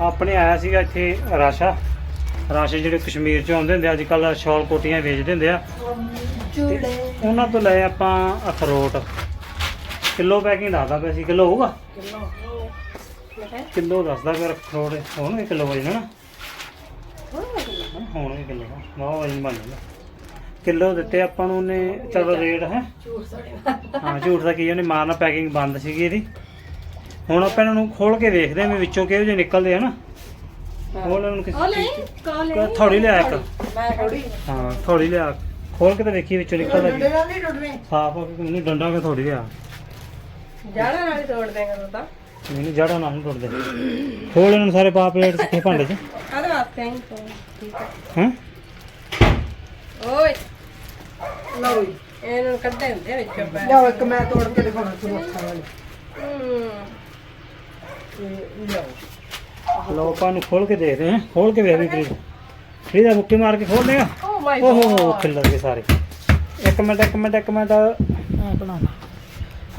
ਆਪਣੇ ਆਇਆ ਸੀਗਾ ਇੱਥੇ ਰਾਸ਼ਾ। ਰਾਸ਼ੇ ਜਿਹੜੇ ਕਸ਼ਮੀਰ ਚੋਂ ਆਉਂਦੇ ਹੁੰਦੇ ਅੱਜ ਕੱਲ ਸ਼ਾਲ ਕੋਟੀਆਂ ਵੇਚਦੇ ਹੁੰਦੇ ਆ। ਉਹਨਾਂ ਤੋਂ ਲਏ ਆਪਾਂ ਅਖਰੋਟ। ਕਿਲੋ ਪੈਕਿੰਗ ਦੱਸਦਾ ਪਿਆ ਸੀ ਕਿਲੋ ਹੋਊਗਾ? ਕਿਲੋ। ਦੱਸਦਾ ਪਿਆ ਅਖਰੋਟ ਹੋਣਗੇ ਕਿਲੋ ਵਜਨ ਨਾ ਹੋਣਗੇ। ਕਿਲੋ ਬਹੁਤ ਵਜਨ ਬਣ ਜਾਂਦਾ ਕਿਲੋ ਦਿੱਤੇ ਆਪਾਂ ਨੂੰ ਉਹਨੇ ਚਲੋ ਰੇਟ ਹੈ। ਹਾਂ ਝੂਠ ਦਾ ਕੀ ਉਹਨੇ ਮਾਰਨਾ ਪੈਕਿੰਗ ਬੰਦ ਸੀਗੀ ਇਹਦੀ। ਹੁਣ ਆਪਾਂ ਇਹਨਾਂ ਨੂੰ ਖੋਲ ਕੇ ਵੇਖਦੇ ਹਾਂ ਵੀ ਵਿੱਚੋਂ ਕਿਹੋ ਜਿਹੇ ਨਿਕਲਦੇ ਆ ਨਾ। ਖੋਲ ਇਹਨਾਂ ਨੂੰ ਕਿਸੇ ਚੀਜ਼ ਚ ਥੋੜੀ ਲਿਆ ਇੱਕ। ਮੈਂ ਥੋੜੀ ਹਾਂ ਥੋੜੀ ਲਿਆ। ਖੋਲ ਕੇ ਤਾਂ ਵੇਖੀ ਵਿੱਚੋਂ ਨਿਕਲਦਾ ਕੀ। ਡੰਡਾ ਨਹੀਂ ਸਾਫ਼ ਹੋ ਕੇ ਮੈਨੂੰ ਡੰਡਾ ਕੇ ਥੋੜੀ ਲਿਆ? ਜਾੜਾ ਨਾਲ ਹੀ ਤੋੜ ਦੇਗਾ ਤੂੰ ਤਾਂ। ਮੈਨੂੰ ਜੜਾ ਨਾ ਹੁਣ ਟੁੱਟਦੇ ਖੋਲ ਇਹਨਾਂ ਨੂੰ ਸਾਰੇ ਪਾ ਪਲੇਟ ਸਿੱਖੇ ਭਾਂਡੇ 'ਚ। ਕਾਹਦੇ ਵਾਸਤੇ ਆਈ ਤੂੰ ਠੀਕ ਹੈ ਹੈਂ? ਓਏ। ਲਓ ਜੀ। ਇਹਨੂੰ ਕੱਢੇ ਹੁੰਦੇ ਆ ਵਿੱਚੋਂ ਪੈ ਲਿਆਓ ਇੱਕ ਮੈਂ ਤੋੜ ਕੇ ਦਿਖਾਉਣਾ ਤੁਹਾਨੂੰ ਅੱਖਾਂ ਵਾਲੀ। ਹੂੰ। ਇਹ ਲਿਆਓ। ਲੋ ਆਪਾਂ ਨੂੰ ਖੋਲ ਕੇ ਦੇਖਦੇ ਹਾਂ। ਖੋਲ ਕੇ ਵੇਖ ਵੀ ਫਰੀਦ ਫਰੀਦ ਆ ਮੁੱਕੀ ਮਾਰ ਕੇ ਖੋਲ ਦੇਗਾ ਓ ਮਾਈ ਓਹੋ ਖਿੱਲਰ ਗਏ ਸਾਰੇ। ਇੱਕ ਮਿੰਟ ਇੱਕ ਮਿੰਟ ਇੱਕ ਮਿੰਟ। ਆਪਣਾ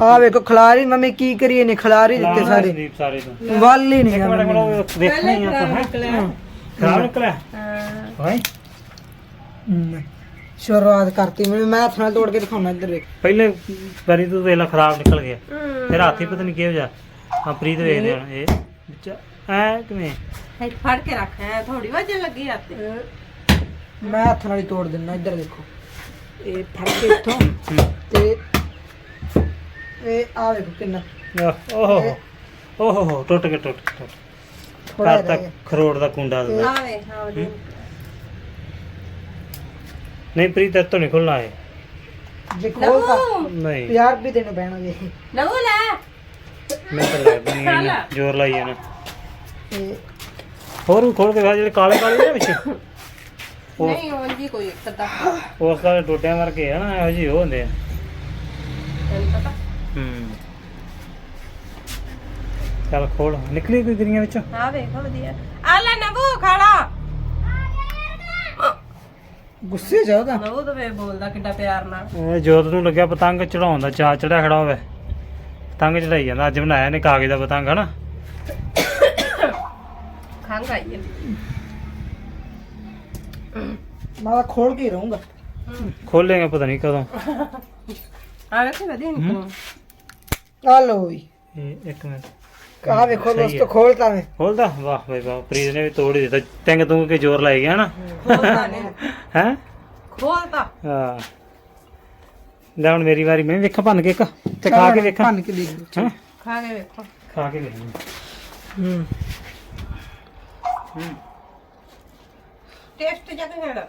ਆ ਵੇਖੋ ਖਿਲਾਰੀ ਮੰਮੀ ਕੀ ਕਰੀਏ ਨੇ ਖਿਲਾਰੀ ਦਿੱਤੇ ਸਾਰੇ। ਸੰਦੀਪ ਸਾਰੇ ਤੋਂ। ਵੱਲ ਹੀ ਨਹੀਂ ਇੱਕ ਆ ਮਿੰਟ। ਕੋਲ ਦੇਖਣਾ ਹੀ ਆਪਾਂ ਹੈਂ? ਨਿਕਲਿਆ। ਖਰਾਬ ਨਿਕਲਿਆ। ਹਾਂ। ਸ਼ੁਰੂਆਤ ਕਰਤੀ ਮੈਂ ਮੈਂ ਹੱਥ ਨਾਲ ਤੋੜ ਕੇ ਦਿਖਾਉਣਾ ਇੱਧਰ ਵੇਖ। ਪਹਿਲੇ ਵਾਰੀ ਤੋਂ ਵੇਲਾ ਖਰਾਬ ਨਿਕਲ ਗਿਆ। ਫਿਰ ਹਾਥੀ ਪਤਾ ਨਹੀਂ ਕਿਹੋ ਜਿਹਾ। ਆ ਪ੍ਰੀਤ ਵੇਖਦੇ ਹਨ ਇਹ। ਵਿੱਚ ਐ ਕਿਵੇਂ? ਹੈ ਫੜ ਕੇ ਰੱਖ ਐ ਥੋੜੀ ਵੱਜਣ ਲੱਗੀ ਹੱਥ ਮੈਂ ਹੱਥ ਨਾਲ ਹੀ ਤੋੜ ਦਿੰਦਾ ਇੱਧਰ ਦੇਖੋ। ਇਹ ਫੜ ਕੇ ਇੱਥੋਂ। ਤੇ ਇਹ ਆ ਵੇਖੋ ਕਿੰਨਾ। ਆਹ, ਓਹੋ ਓਹੋ ਟੁੱਟ ਗਿਆ ਟੁੱਟ ਗਿਆ, ਟੁੱਟ ਥੋੜਾ ਤੱਕ ਖਰੋੜ ਦਾ ਕੁੰਡਾ ਦੇ ਆ ਵੇ ਹਾਂ। ਉਹਦੀ ਨਹੀਂ ਪ੍ਰੀਤ ਤੇ ਤੋਂ ਨਹੀਂ ਖੁੱਲਣਾ ਹੈ ਜੇ ਨਵੂ। ਨਹੀਂ 50 ਰੁਪਏ ਦੇਣੇ ਪੈਣਗੇ। ਨਵੂ ਲੈ। ਮੈਂ ਤਾਂ ਲੱਗਦਾ ਨਹੀਂ ਇਹਨੇ ਜ਼ੋਰ ਲਾਈ ਜਾਣਾ। ਤੇ ਹੋਰ ਵੀ ਖੋਲ ਕੇ ਵੇਖ ਜਿਹੜੇ ਕਾਲੇ ਕਾਲੇ ਨੇ ਵਿੱਚ। ਉਹ ਨਹੀਂ ਉਂਝ ਹੀ ਕੋਈ ਇੱਕ ਅੱਧਾ। ਉਸ ਦਾ ਟੋਟਿਆਂ ਵਰਗੇ ਆ ਨਾ ਇਹੋ ਜਿਹੇ ਉਹ ਹੁੰਦੇ ਆ। ਤੈਨੂੰ ਪਤਾ? ਹੂੰ। ਚੱਲ ਖੋਲ ਨਿਕਲੀ ਕੋਈ ਗਰੀਆਂ ਵਿੱਚੋਂ? ਆ ਵੇਖ ਵਧੀਆ। ਆ ਲੈ ਨਵੂ ਖਾਲਾ ਗੁੱਸੇ ਚ ਆ ਉਹਦਾ। ਨਵੂ ਤਾਂ ਵੇ ਬੋਲਦਾ ਕਿੱਡਾ ਪਿਆਰ ਨਾਲ। ਇਹ ਜੋਤ ਨੂੰ ਲੱਗਿਆ ਪਤੰਗ ਚੜਾਉਣ ਦਾ ਚਾ ਚੜਿਆ ਖੜਾ ਹੋਵੇ। ਪਤੰਗ ਚੜਾਈ ਜਾਂਦਾ ਅੱਜ ਬਣਾਇਆ ਨੇ ਕਾਗਜ਼ ਦਾ ਪਤੰਗ ਹਨਾ? ਖੰਗ ਆਈ ਹੈ ਮੈਂ ਤਾਂ ਖੋਲ ਕੇ ਹੀ ਰਹੂੰਗਾ। ਖੋਲੇਗਾ ਪਤਾ ਨਹੀਂ ਕਦੋਂ। ਆ ਵੇਖ ਵਧੀਆ ਨਿਕਲੂ। ਆ ਜੀ। ਇਹ ਇੱਕ ਮਿੰਟ। ਆ ਵੇਖੋ ਦੋਸਤੋ ਖੋਲਤਾ ਮੈਂ। ਖੋਲਦਾ? ਵਾਹ ਬਈ ਵਾਹ ਪ੍ਰੀਤ ਨੇ ਵੀ ਤੋੜ ਹੀ ਦਿੱਤਾ। ਟੈਂਗ ਤੂੰ ਕੇ ਜ਼ੋਰ ਲਾਈ ਗਿਆ ਹਨਾ? ਖੋਲਦਾ ਨੇ। ਹੈ? ਖੋਲਦਾ ਹਾਂ। ਲੈ ਹੁਣ ਮੇਰੀ ਵਾਰੀ ਮੈਂ ਵੀ ਵੇਖਾਂ ਭੰਨ ਕੇ ਇੱਕ ਤੇ ਖਾ ਕੇ ਵੇਖਾਂ। ਭੰਨ ਕੇ ਦੇਖ ਲਓ। ਹੈਂ? ਖਾ ਕੇ ਵੇਖੋ। ਖਾ ਕੇ ਵੇਖਾਂ ਹੂੰ। ਹੂੰ। ਟੇਸਟ ਜਗ ਹੈੜਾ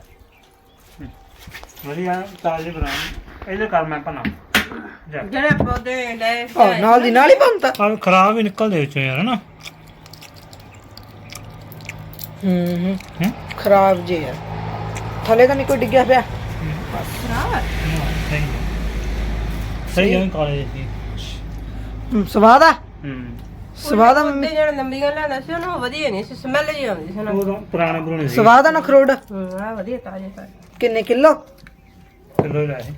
ਵਧੀਆ ਤਾਜ਼ੇ ਬਣਾ ਇਹਦੇ ਕਰ ਮੈਂ ਭੰਨਾ। ਜਾ। ਜਿਹੜੇ ਪੌਦੇ ਲੈ ਆ ਨਾਲ ਦੀ ਨਾਲ ਹੀ ਬਣਤਾ। ਆ ਖਰਾਬ ਹੀ ਨਿਕਲਦੇ ਵਿੱਚੋਂ ਯਾਰ ਹਨਾ? ਹੂੰ ਹੂੰ? ਹੈਂ? ਖਰਾਬ ਜੇ ਯਾਰ ਥੱਲੇ ਤਾਂ ਨਹੀਂ ਕੋਈ ਡਿੱਗਿਆ ਪਿਆ। ਖਰਾਬ? ਹੈ। ਸਹੀ ਹੈ। ਸਹੀ ਹੈ ਕਾਲਜ ਦੀ ਹੂੰ, ਸਵਾਦ ਆ? ਹੂੰ। ਸਵਾਦ ਆ ਮੰਮੀ? ਜਿਹੜੇ ਲੰਬੀਆਂ ਲੈਂਦਾ ਸੀ ਉਹਨੂੰ ਵਧੀਆ ਨਹੀਂ ਸੀ ਸਮੈਲ ਜੀ ਆਉਂਦੀ ਸੀ ਉਹਨਾਂ। ਉਹ ਤਾਂ ਪੁਰਾਣੇ ਪੁਰਾਣੇ ਸੀ। ਸਵਾਦ ਆ ਨਾ ਖਰੋੜ ਹੂੰ ਵਧੀਆ ਤਾਜ਼ੇ ਤਾਜ਼ੇ। ਕਿੰਨੇ ਕਿਲੋ? ਕਿਲੋ ਲੈ ਆਏ।